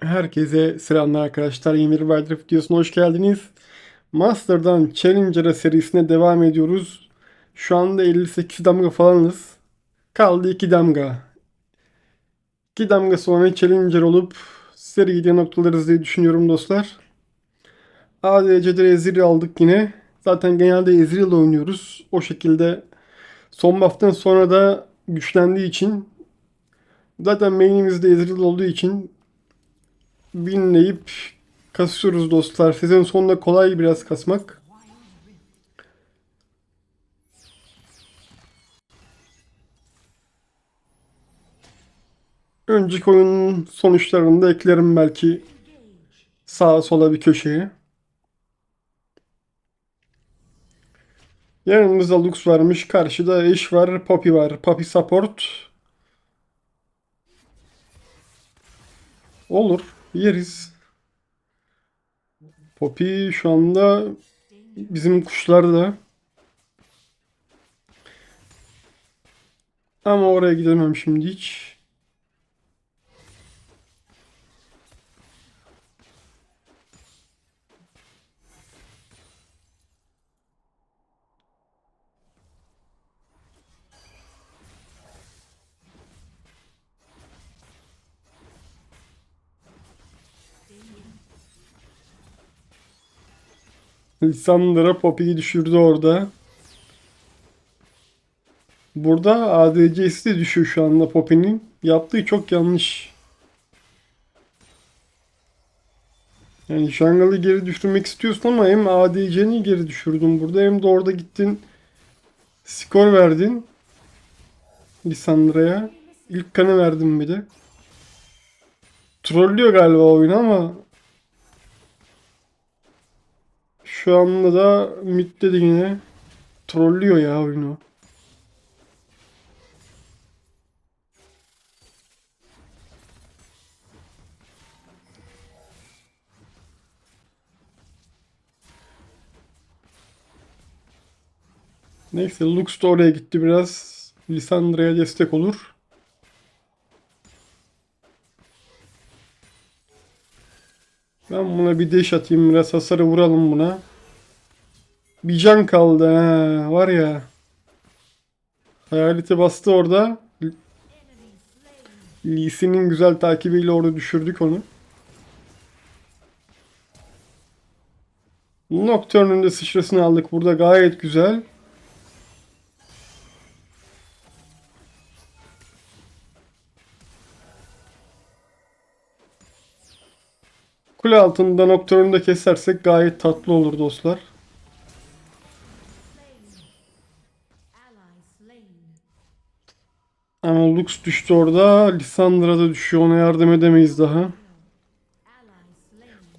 Herkese selamlar arkadaşlar. Yeni bir Wildrift videosuna hoş geldiniz. Master'dan Challenger'a serisine devam ediyoruz. Şu anda 58 damga falanız. Kaldı 2 damga. 2 damga sonra Challenger olup seriyi noktalarız diye düşünüyorum dostlar. ADC'de Ezreal aldık yine. Zaten genelde Ezreal oynuyoruz. O şekilde son buff'tan sonra da güçlendiği için zaten main'imizde Ezreal olduğu için winleyip kasıyoruz dostlar. Sezon sonunda kolay biraz kasmak. Önceki oyunun sonuçlarını da eklerim belki sağa sola bir köşeye. Yanımızda Lux varmış. Karşıda Ashe var. Poppy var. Poppy support. Olur. Yeriz. Poppy şu anda bizim kuşlarda. Ama oraya gidemem şimdi hiç. Lisandra Poppy'yi düşürdü orada. Burada ADC'si de düşüyor şu anda Poppy'nin. Yaptığı çok yanlış. Yani Jungle'ı geri düşürmek istiyorsun ama hem ADC'ni geri düşürdün burada hem de orada gittin skor verdin Lisandra'ya. İlk kanı verdin bir de. Trollüyor galiba oyunu ama şu anda da midde de yine trollüyor ya oyunu. Neyse Lux da oraya gitti biraz. Lisandra'ya destek olur. Ben buna bir deş atayım biraz hasarı vuralım buna. Bir can kaldı ha var ya. Hayaleti bastı orada. Lee Sin'in güzel takibiyle orada düşürdük onu. Nocturne'un da sıçrasını aldık burada gayet güzel. Kule altında Nocturne'u da kesersek gayet tatlı olur dostlar. Ama Lux düştü orada. Lissandra da düşüyor. Ona yardım edemeyiz daha.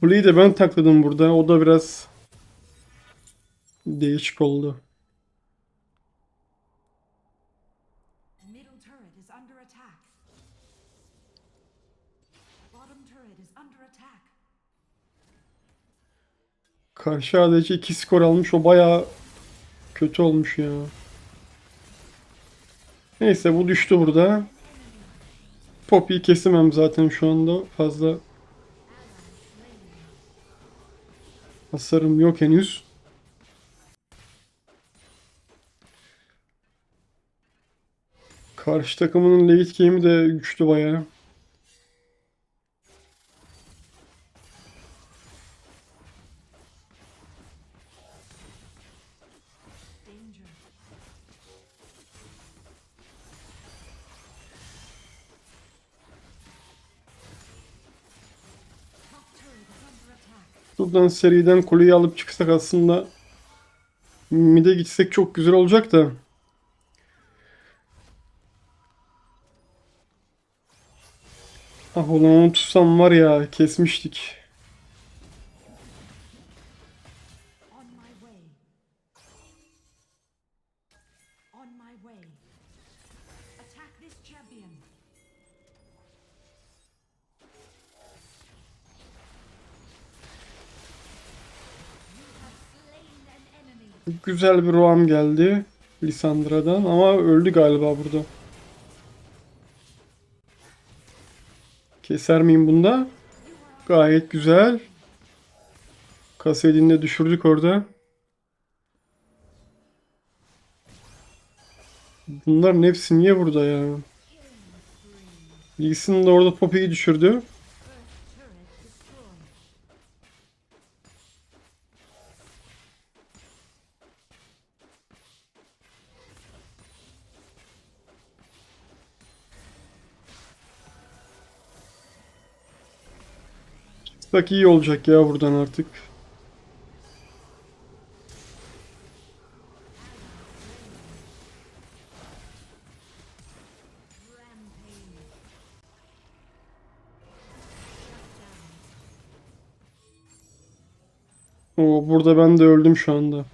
Kuleyi de ben takladım burada. O da biraz değişik oldu. Karşı ADC 2 skor almış. O baya kötü olmuş ya. Neyse bu düştü burada. Poppy'yi kesemem zaten şu anda. Fazla hasarım yok henüz. Karşı takımının late game'i de güçlü bayağı. Buradan seriden kuleyi alıp çıksak aslında mid'e gitsek çok güzel olacak da. Ah ulan tutsam var ya kesmiştik. Güzel bir roam geldi Lisandra'dan ama öldü galiba burada. Keser miyim bunda? Gayet güzel. Kasedin'i de düşürdük orada. Bunların hepsi niye burada ya? Lee Sin de orada Poppy'yi düşürdü. Bak iyi olacak ya buradan artık. Oo, burada ben de öldüm şu anda.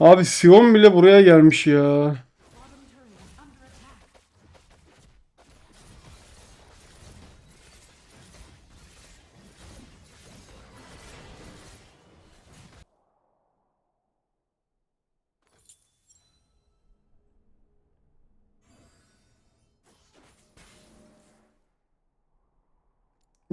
Abi Sion bile buraya gelmiş ya.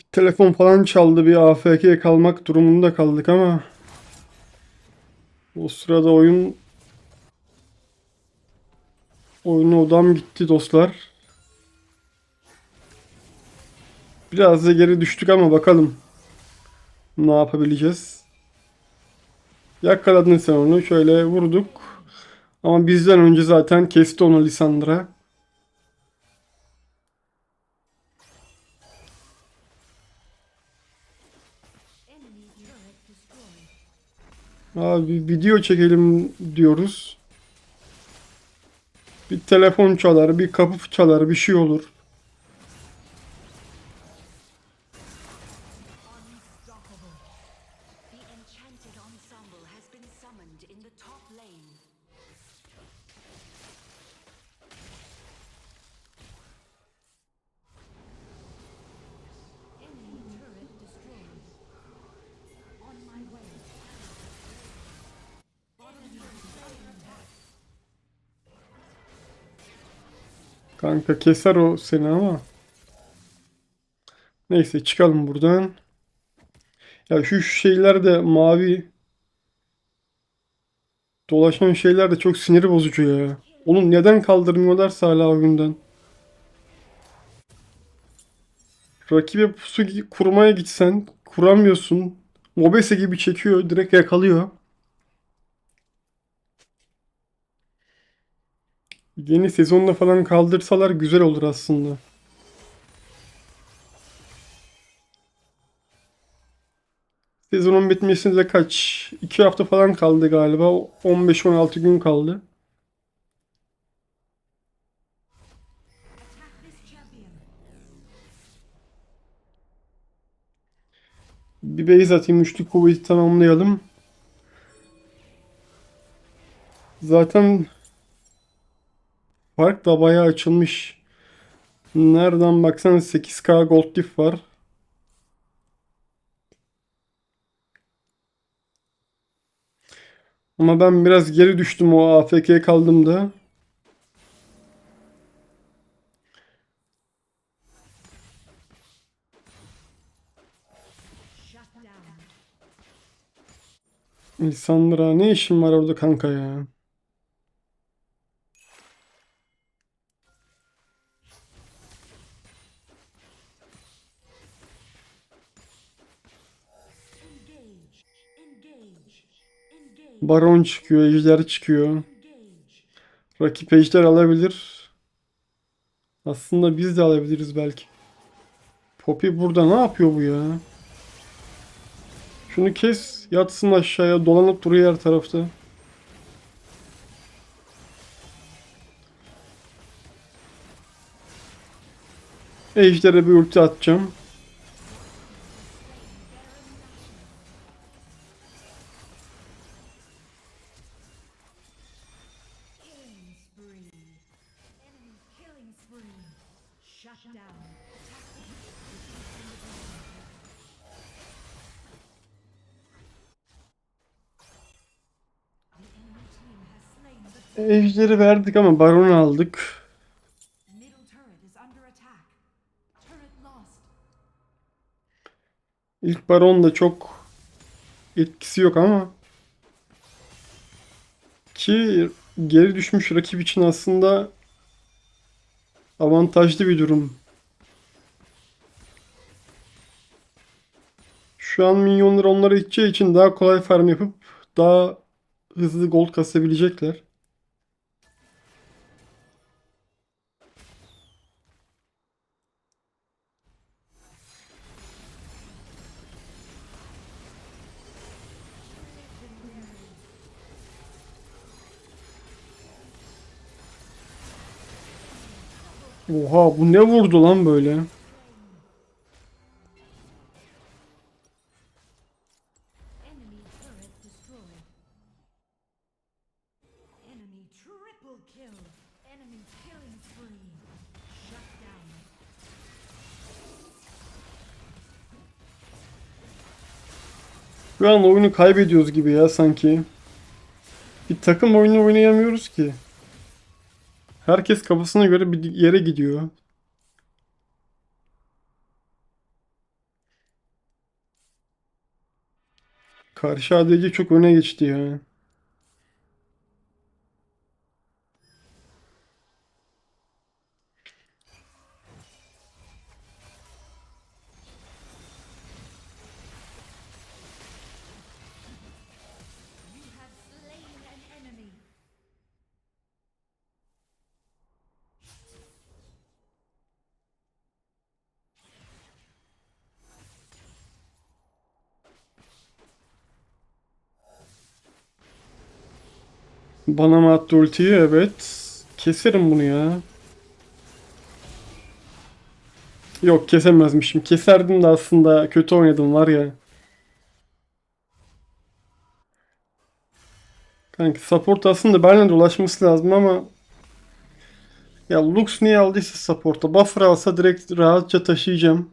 Bir telefon falan çaldı bir AFK kalmak durumunda kaldık ama o sırada oyun oyuna odam gitti dostlar. Biraz da geri düştük ama bakalım ne yapabileceğiz. Yakaladın sen onu şöyle vurduk. Ama bizden önce zaten kesti onu Lisandra. Abi video çekelim diyoruz. Bir telefon çalar, bir kapı çalar, bir şey olur. Kanka keser o seni ama. Neyse çıkalım buradan. Ya şu şeyler de mavi dolaşan şeyler de çok sinir bozucu ya. Oğlum neden kaldırmıyorlarsa hala oyundan. Rakibe pusu kurmaya gitsen kuramıyorsun. Mobese gibi çekiyor, direkt yakalıyor. Yeni sezonda falan kaldırsalar güzel olur aslında. Sezonun bitmesine de kaç? 2 hafta falan kaldı galiba. 15-16 gün kaldı. Bir base atayım. Üçlü kuvveti tamamlayalım. Zaten fark da bayağı açılmış. Nereden baksan 8k gold diff var. Ama ben biraz geri düştüm o AFK kaldığımda. Lisandra ne işin var orada kanka ya? Baron çıkıyor, ejder çıkıyor. Rakip ejder alabilir. Aslında biz de alabiliriz belki. Poppy burada ne yapıyor bu ya? Şunu kes, yatsın aşağıya, dolanıp duruyor her tarafta. Ejder'e bir ulti atacağım. Ejder'i verdik ama Baron'u aldık. İlk Baron da çok etkisi yok ama ki geri düşmüş rakip için aslında avantajlı bir durum. Şu an minyonlar onlara iteceği için daha kolay farm yapıp daha hızlı gold kasabilecekler. Oha bu ne vurdu lan böyle? Şu an oyunu kaybediyoruz gibi ya sanki. Bir takım oyunu oynayamıyoruz ki. Herkes kafasına göre bir yere gidiyor. Karşı ADC çok öne geçti ya. Bana mı attı ultiyi? Evet. Keserim bunu ya. Yok kesemezmişim. Keserdim de aslında kötü oynadım var ya. Kanka support aslında benimle de ulaşması lazım ama ya Lux niye aldıysa support'a buffer alsa direkt rahatça taşıyacağım.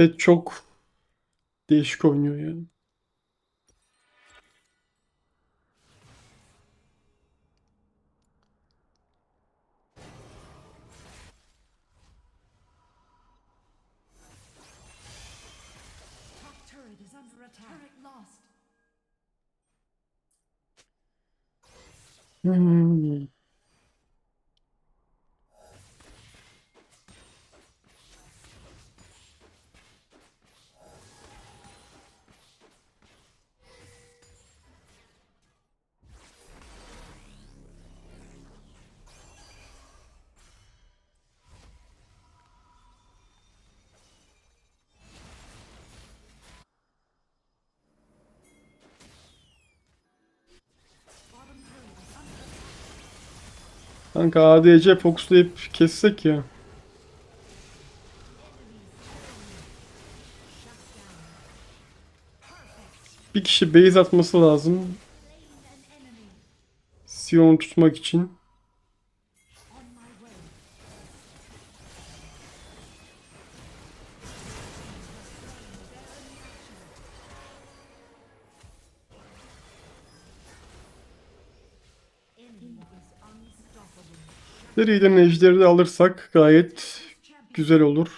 Fed çok değişik oynuyor ya. Top turret is under attack. Turret lost. Hmm. Kanka ADC fokuslayıp kessek ya. Bir kişi base atması lazım. Sion'u tutmak için. Seriden ejderi de alırsak gayet güzel olur.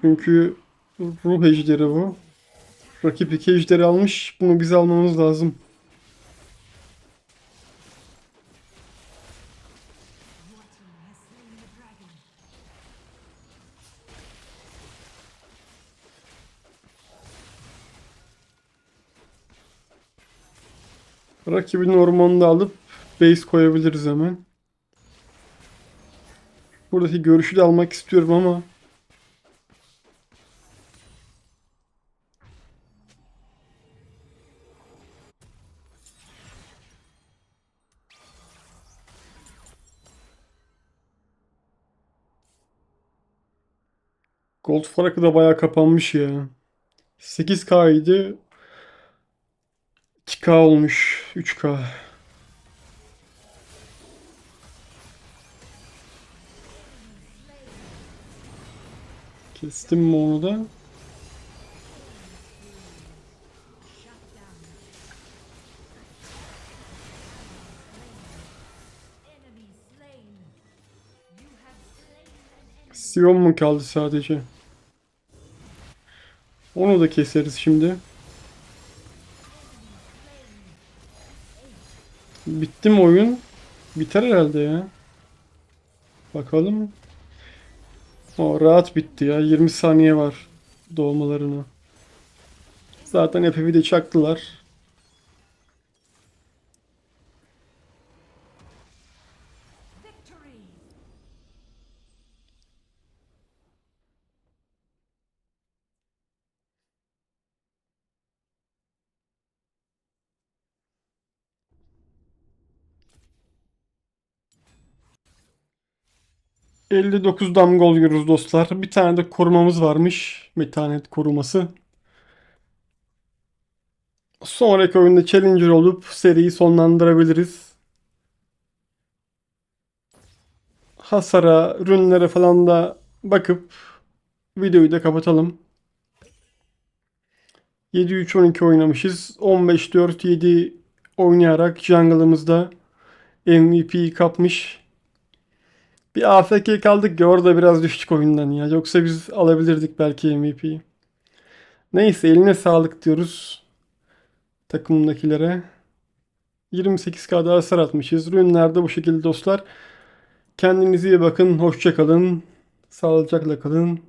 Çünkü ruh ejderi bu. Rakip iki ejderi almış. Bunu biz almamız lazım. Rakibin ormanını alıp base koyabiliriz hemen. Buradaki görüşü de almak istiyorum ama Gold farkı da bayağı kapanmış ya. 8K idi. 2K olmuş. 3K. Kestim mi onu da? Sion mu kaldı sadece? Onu da keseriz şimdi. Bitti mi oyun? Biter herhalde ya. Bakalım. O rahat bitti ya. 20 saniye var doğmalarına. Zaten FF'i de çaktılar. ...59 damga oluyoruz dostlar. Bir tane de korumamız varmış. Metanet koruması. Sonraki oyunda Challenger olup seriyi sonlandırabiliriz. Hasara, rünlere falan da bakıp videoyu da kapatalım. 7-3-12 oynamışız. 15-4-7 oynayarak jungle'ımızda MVP'yi kapmış. Bir AFK kaldık ya orada biraz düştük oyundan ya. Yoksa biz alabilirdik belki MVP'yi. Neyse eline sağlık diyoruz takımdakilere. 28K'da hasar atmışız. Ürünler de bu şekilde dostlar. Kendinize iyi bakın. Hoşça kalın. Sağlıcakla kalın.